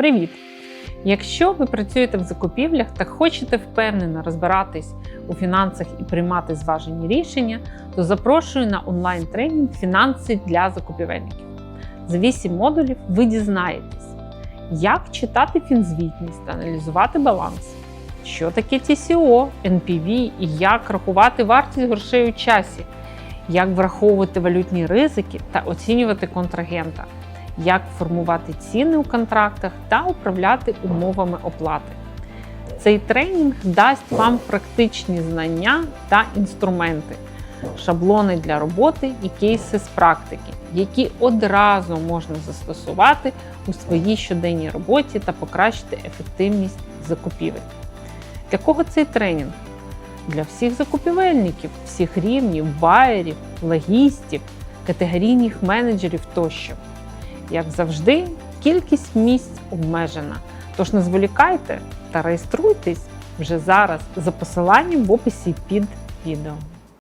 Привіт! Якщо ви працюєте в закупівлях та хочете впевнено розбиратись у фінансах і приймати зважені рішення, то запрошую на онлайн-тренінг Фінанси для закупівельників. За 8 модулів ви дізнаєтесь, як читати фінзвітність та аналізувати баланс, що таке TCO, NPV і як рахувати вартість грошей у часі, як враховувати валютні ризики та оцінювати контрагента як формувати ціни у контрактах та управляти умовами оплати. Цей тренінг дасть вам практичні знання та інструменти, шаблони для роботи і кейси з практики, які одразу можна застосувати у своїй щоденній роботі та покращити ефективність закупівель. Для кого цей тренінг? Для всіх закупівельників, всіх рівнів, байерів, логістів, категорійних менеджерів тощо. Як завжди, кількість місць обмежена. Тож не зволікайте та реєструйтесь вже зараз за посиланням в описі під відео.